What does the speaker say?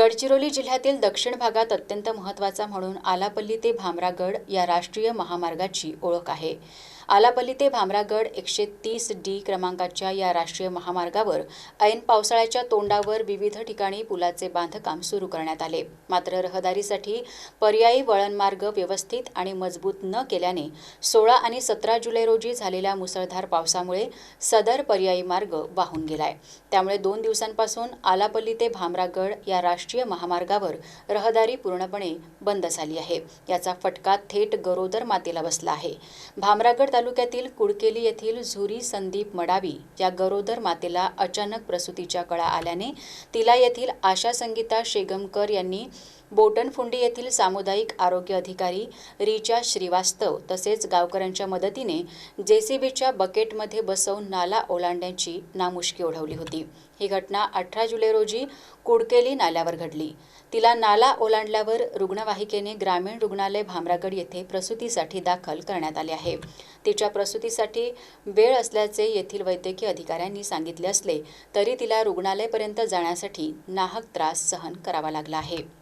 गडचिरोली जिल्ह्यातील दक्षिण भागात अत्यंत महत्त्वाचा म्हणून आलापल्ली ते भामरागड या राष्ट्रीय महामार्गाची ओळख आहे. आलापल्ली ते भामरागड एकशे तीस डी क्रमांकाच्या या राष्ट्रीय महामार्गावर ऐन पावसाळ्याच्या तोंडावर विविध ठिकाणी पुलाचे बांधकाम सुरू करण्यात आले. मात्र रहदारीसाठी पर्यायी वळणमार्ग व्यवस्थित आणि मजबूत न केल्याने सोळा आणि सतरा जुलै रोजी झालेल्या मुसळधार पावसामुळे सदर पर्यायी मार्ग वाहून गेलाय. त्यामुळे दोन दिवसांपासून आलापल्ली ते भामरागड या राष्ट्रीय महामार्गावर रहदारी पूर्णपणे बंद झाली आहे. याचा फटका थेट गरोदर मातेला बसला आहे. भामरागड तालुक्यातील कुडकेली येथील झुरी संदीप मडावी या गरोदर मातेला अचानक प्रसूतीच्या कळा आल्याने तिला येथील आशा संगीता शेगमकर यांनी बोटनफुंडी येथील सामुदायिक आरोग्य अधिकारी रिचा श्रीवास्तव तसेच गावकऱ्यांच्या मदतीने जेसीबीच्या बकेटमध्ये बसवून नाला ओलांडण्याची नामुष्की ओढवली होती. ही घटना अठरा जुलै रोजी कुडकेली नाल्यावर घडली. तिला नाला ओलांडल्यावर रुग्णवाहिकेने ग्रामीण रुग्णालय भामरागड येथे प्रसूतीसाठी दाखल करण्यात आले आहे. तिच्या प्रसूतीसाठी वेळ असल्याचे येथील वैद्यकीय अधिकाऱ्यांनी सांगितले असले तरी तिला रुग्णालयापर्यंत जाण्यासाठी नाहक त्रास सहन करावा लागला आहे.